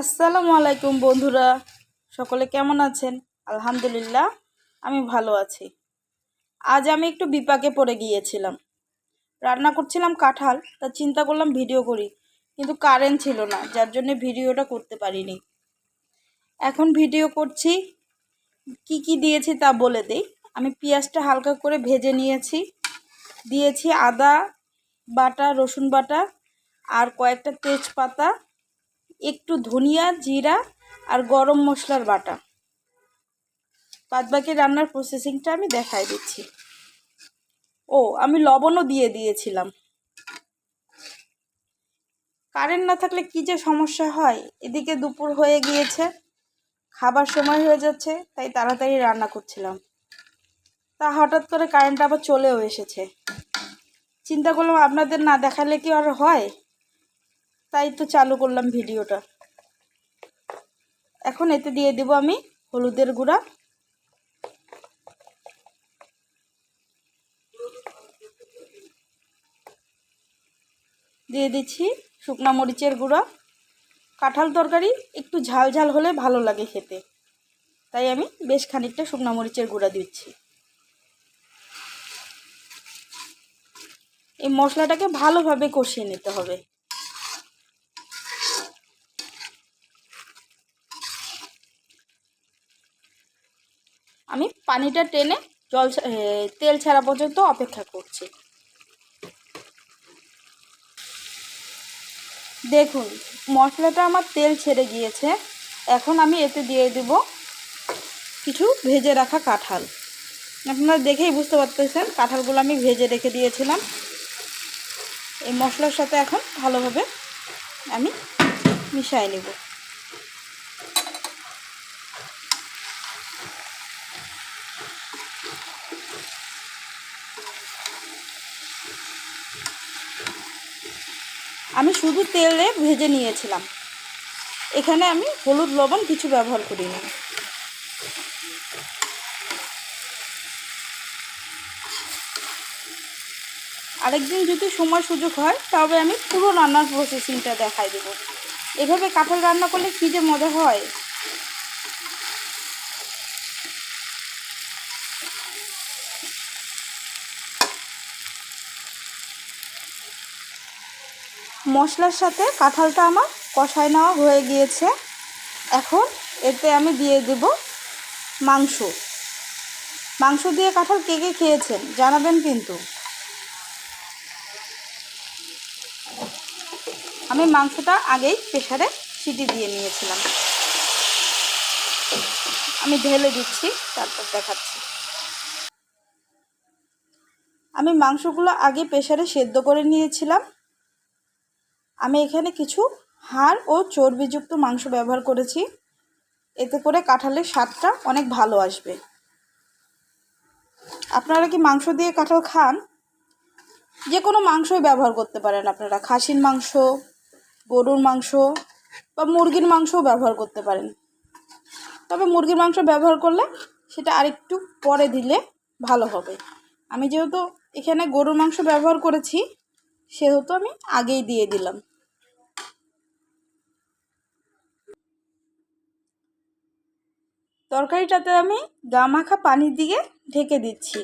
আসসালামু আলাইকুম বন্ধুরা। সকলে কেমন আছেন? আলহামদুলিল্লাহ, আমি ভালো আছি। আজ আমি একটু বিপাকে পড়ে গিয়েছিলাম। রান্না করছিলাম কাঁঠাল, তা চিন্তা করলাম ভিডিও করি, কিন্তু কারেন্ট ছিল না, যার জন্য ভিডিওটা করতে পারিনি। এখন ভিডিও করছি, কি কি দিয়েছি তা বলে দেই। আমি পেঁয়াজটা হালকা করে ভেজে নিয়েছি। দিয়েছি আদা বাটা, রসুন বাটা আর কয়েকটা তেজপাতা। একটু ধনিয়া, জিরা আর গরম মশলার বাটা। বাদবাকি রান্নার প্রসেসিংটা আমি দেখাই দিচ্ছি। ও, আমি লবণও দিয়ে দিয়েছিলাম। কারেন্ট না থাকলে কি যে সমস্যা হয়? এদিকে দুপুর হয়ে গিয়েছে, খাবার সময় হয়ে যাচ্ছে, তাই তাড়াতাড়ি রান্না করছিলাম। তা হঠাৎ করে কারেন্ট আবার চলেও এসেছে। চিন্তা করলাম আপনাদের না দেখালে কি আর হয়? তাই তো চালু করলাম ভিডিওটা। এখন এতে দিয়ে দেব আমি হলুদের গুঁড়া। দিয়ে দিচ্ছি শুকনা মরিচের গুঁড়া। কাঁঠাল তরকারি একটু ঝাল ঝাল হলে ভালো লাগে খেতে। তাই আমি বেশ খানিকটা শুকনা মরিচের গুঁড়া দিচ্ছি। এই মশলাটাকে ভালোভাবে কষিয়ে নিতে হবে। আমি পানিটা টেনে জল তেল ছাড়া পর্যন্ত অপেক্ষা করছি। দেখুন, মশলাটা আমার তেল ছেড়ে গিয়েছে। এখন আমি এতে দিয়ে দেব কিছু ভেজে রাখা কাঁঠাল। আপনারা দেখেই বুঝতে পারতেছেন, কাঁঠালগুলো আমি ভেজে রেখে দিয়েছিলাম। এই মশলার সাথে এখন ভালোভাবে আমি মিশিয়ে নেব। আমি শুধু তেলে ভেজে নিয়েছিলাম। এখানে আমি হলুদ লবণ কিছু ব্যবহার করিনি। আরেকদিন যদি সময় সুযোগ হয়, তবে আমি পুরো রান্নার প্রসেসিংটা দেখাই দেবো। এভাবে কাঁঠাল রান্না করলে কী যে মজা হয়? মশলার সাথে কাঁঠালটা আমার কষায় নেওয়া হয়ে গিয়েছে। এখন এতে আমি দিয়ে দেব মাংস। মাংস দিয়ে কাঁঠাল কে কে খেয়েছেন জানাবেন কিন্তু। আমি মাংসটা আগেই প্রেশারে সিটি দিয়ে নিয়েছিলাম। আমি ঢেলে দিচ্ছি, তারপর দেখাচ্ছি। আমি মাংসগুলো আগে প্রেশারে সেদ্ধ করে নিয়েছিলাম। আমি এখানে কিছু হাড় ও চর্বিযুক্ত মাংস ব্যবহার করেছি। এতে করে কাঁঠালের স্বাদটা অনেক ভালো আসবে। আপনারা কি মাংস দিয়ে কাঁঠাল খান? যে কোনো মাংসই ব্যবহার করতে পারেন আপনারা। খাসির মাংস, গরুর মাংস বা মুরগির মাংসও ব্যবহার করতে পারেন। তবে মুরগির মাংস ব্যবহার করলে সেটা আরেকটু পরে দিলে ভালো হবে। আমি যেহেতু এখানে গরুর মাংস ব্যবহার করেছি, সেহেতু আমি আগেই দিয়ে দিলাম। তরকারিটাতে আমি গা মাখা পানি দিয়ে ঢেকে দিচ্ছি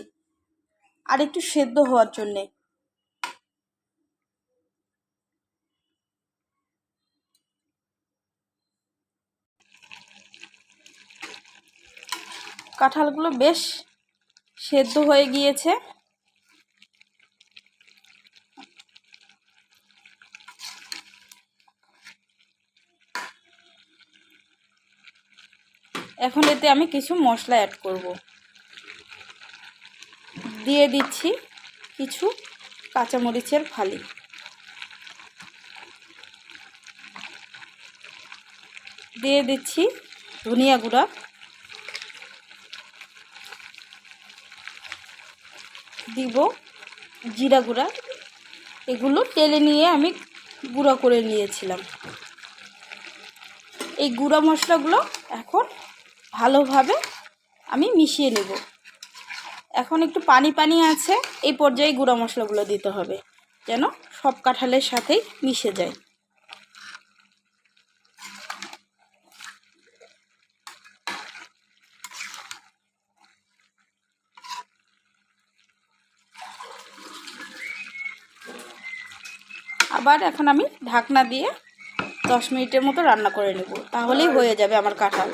আর একটু সেদ্ধ হওয়ার জন্যে। কাঁঠালগুলো বেশ সেদ্ধ হয়ে গিয়েছে। এখন এতে আমি কিছু মশলা অ্যাড করব। দিয়ে দিচ্ছি কিছু কাঁচামরিচের ফালি। দিয়ে দিচ্ছি ধনিয়া গুঁড়া। দিব জিরা গুঁড়া। এগুলো তেলে নিয়ে আমি গুঁড়া করে নিয়েছিলাম। এই গুঁড়া মশলাগুলো এখন ভালোভাবে আমি মিশিয়ে নেব। এখন একটু পানি পানি আছে, এই পর্যায়ে গুঁড়া মশলাগুলো দিতে হবে, যেন সব কাঁঠালের সাথেই মিশে যায়। আবার এখন আমি ঢাকনা দিয়ে দশ মিনিটের মতো রান্না করে নেব, তাহলেই হয়ে যাবে আমার কাঁঠাল।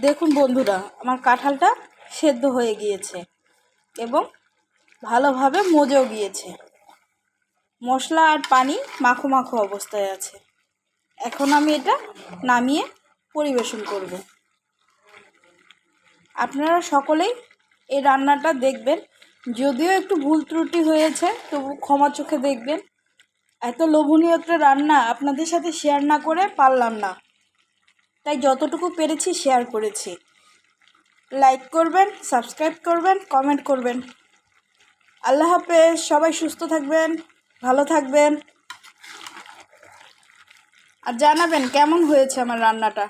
দেখুন বন্ধুরা, আমার কাঁঠালটা সেদ্ধ হয়ে গিয়েছে এবং ভালোভাবে মজেও গিয়েছে। মশলা আর পানি মাখো মাখো অবস্থায় আছে। এখন আমি এটা নামিয়ে পরিবেশন করব। আপনারা সকলেই এই রান্নাটা দেখবেন। যদিও একটু ভুল ত্রুটি হয়েছে, তবু ক্ষমা চোখে দেখবেন। এত লোভনীয় একটা রান্না আপনাদের সাথে শেয়ার না করে পারলাম না। তাই যতটুকু পেরেছি শেয়ার করেছি। লাইক করবেন সাবস্ক্রাইব করবেন কমেন্ট করবেন। আল্লাহ হাফেজ, সবাই সুস্থ থাকবেন, ভালো থাকবেন। আর জানাবেন কেমন হয়েছে আমার রান্নাটা।